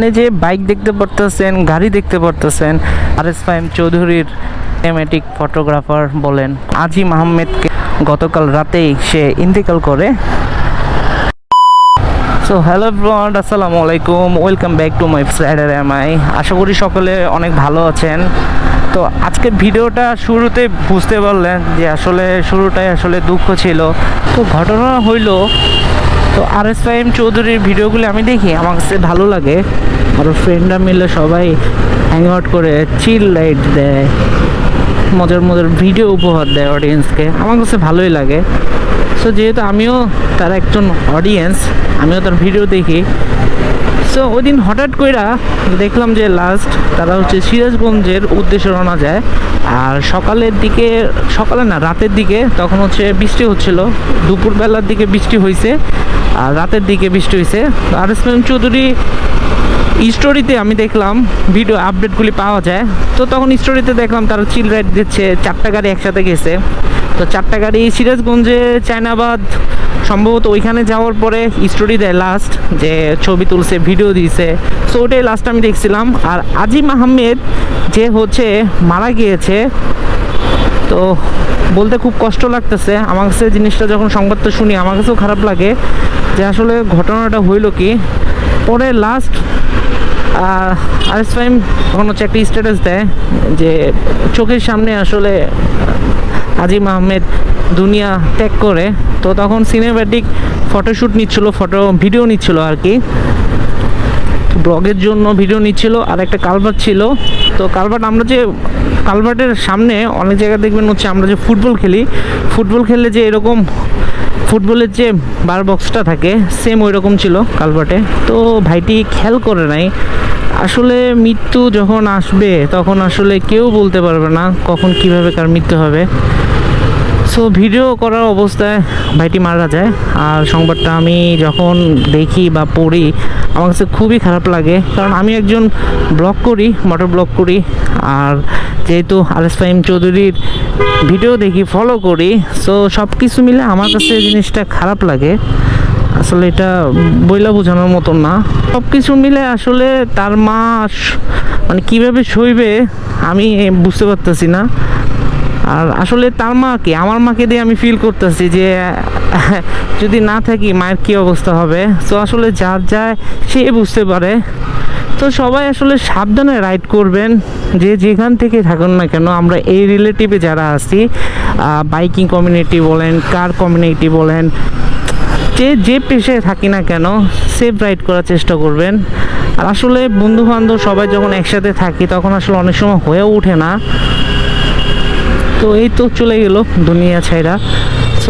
এখানে যে বাইক দেখতে পারতেছেন, গাড়ি দেখতে পারতেছেন, আর এস ফাইম চৌধুরীর সিনেমেটিক ফটোগ্রাফার বলেন আজিম আহমেদকে গতকাল রাতেই সে ইন্তেকাল করে। সো হ্যালো এভরিওয়ান আসসালামু আলাইকুম ওয়েলকাম ব্যাক টু মাই ফ্রাইডার এম আই আশা করি সকলে অনেক ভালো আছেন। তো আজকের ভিডিওটা শুরুতে বুঝতে পারলেন যে আসলে শুরুটাই আসলে দুঃখ ছিল। তো ঘটনা হইল তো আর এস ফাইম চৌধুরীর ভিডিওগুলো আমি দেখি, আমার কাছে ভালো লাগে। আর ফ্রেন্ডরা মিলে সবাই হ্যাং আউট করে চিল লাইট দেয়। মজার মজার ভিডিও উপহার দেয় অডিয়েন্সকে আমার কাছে ভালোই লাগে। সো যেহেতু আমিও তার একজন অডিয়েন্স আমিও তার ভিডিও দেখি। সো ওই দিন হঠাৎ কইরা দেখলাম যে লাস্ট তারা হচ্ছে সিরাজগঞ্জের উদ্দেশ্যে রওনা যায়। আর সকালের দিকে, সকালে না, রাতের দিকে তখন হচ্ছে বৃষ্টি হচ্ছিল। দুপুরবেলার দিকে বৃষ্টি হয়েছে আর রাতের দিকে বৃষ্টি হয়েছে আর এস চৌধুরী স্টোরিতে আমি দেখলাম ভিডিও আপডেটগুলি পাওয়া যায়। তো তখন স্টোরিতে দেখলাম তারা চিল রাইড দিচ্ছে, চারটা গাড়ি একসাথে গেছে। তো চারটা গাড়ি সিরাজগঞ্জে চায়নাবাদ, সম্ভবত ওইখানে যাওয়ার পরে স্টোরি দেয় লাস্ট যে ছবি তুলছে ভিডিও দিয়েছে সো ওটাই লাস্ট আমি দেখছিলাম। আর আজিম আহমেদ যে হচ্ছে মারা গিয়েছে, তো বলতে খুব কষ্ট লাগতেছে। আমার কাছে জিনিসটা যখন সংবাদটা শুনি, আমার কাছেও খারাপ লাগে। যে আসলে ঘটনাটা হইল কি, পরে লাস্ট আর এস ফাইম তখন হচ্ছে একটা স্ট্যাটাস দেয় যে চোখের সামনে আসলে আজিম আহমেদ দুনিয়া ত্যাগ করে। তো তখন সিনেম্যাটিক ফটোশ্যুট নিচ্ছিল ফটো ভিডিও নিচ্ছিল আর কি। ব্লগের জন্য ভিডিও নিচ্ছিল, আর একটা কালভার্ট ছিল। তো কালভার্ট আমরা যে কালভার্টের সামনে অনেক জায়গায় দেখবেন হচ্ছে আমরা যে ফুটবল খেলি ফুটবল খেললে যে এরকম ফুটবলের যে বার বক্সটা থাকে সেম ওই রকম ছিল কালভার্টে। তো ভাইটি খেয়াল করে নাই। আসলে মৃত্যু যখন আসবে, তখন আসলে কেউ বলতে পারবে না কখন কীভাবে কার মৃত্যু হবে। সো ভিডিও করার অবস্থায় ভাইটি মারা যায়। আর সংবাদটা আমি যখন দেখি বা পড়ি, আমার কাছে খুবই খারাপ লাগে। কারণ আমি একজন ব্লগ করি মোটর ব্লগ করি। আর যেহেতু আলেস ফাহিম চৌধুরীর ভিডিও দেখি ফলো করি। সো সব কিছু মিলে আমার কাছে জিনিসটা খারাপ লাগে। আসলে এটা বইলা বোঝানোর মতন না। সব কিছু মিলে আসলে তার মা মানে কীভাবে সইবে, আমি বুঝতে পারতেছি না। আর আসলে তার মাকে, আমার মাকে দিয়ে আমি ফিল করতেছি যে, যদি না থাকি মায়ের কী অবস্থা হবে? তো আসলে যার যায় সে বুঝতে পারে। তো সবাই আসলে সাবধানে রাইড করবেন। যে যেখান থেকে থাকুন না কেন, আমরা এই রিলেটিভে যারা আছি বাইকিং কমিউনিটি বলেন কার কমিউনিটি বলেন, যে যে পেশায় থাকি না কেন সেফ রাইড করার চেষ্টা করবেন। আর আসলে বন্ধু বান্ধব সবাই যখন একসাথে থাকি, তখন আসলে অনেক সময় হয়েও ওঠে না। তো এই তো চলে গেল দুনিয়া ছাইরা।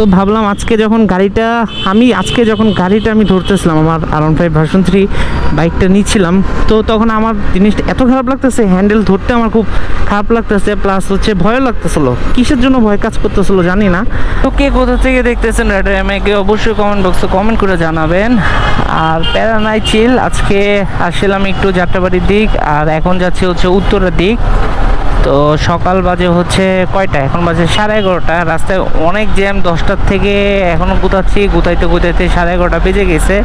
সো ভাবলাম আজকে যখন গাড়িটা, আমি আজকে যখন গাড়িটা আমি ধরতেছিলাম, আমার R one five version three বাইকটা নিচ্ছিলাম, তো তখন আমার জিনিসটা এত খারাপ লাগতেছে হ্যান্ডেল ধরতে আমার খুব খারাপ লাগতেছে প্লাস হচ্ছে ভয় লাগতেছিল। কিসের জন্য ভয় কাজ করতেছিল জানি না। তো কে কোথা থেকে দেখতেছেন রাইডার এমএকে অবশ্যই কমেন্ট বক্সে কমেন্ট করে জানাবেন। আর প্যারা নাই চিল আজকে আসছিলাম একটু যাত্রাবাড়ির দিক, আর এখন যাচ্ছি হচ্ছে উত্তরের দিক। তো সকাল বাজে হচ্ছে কয়টা? এখন বাজে সাড়ে এগারোটা। রাস্তায় অনেক জ্যাম, দশটার থেকে এখনও গুতাচ্ছি। গুতাইতে গুতাইতে সাড়ে এগারোটা বেজে গেছে।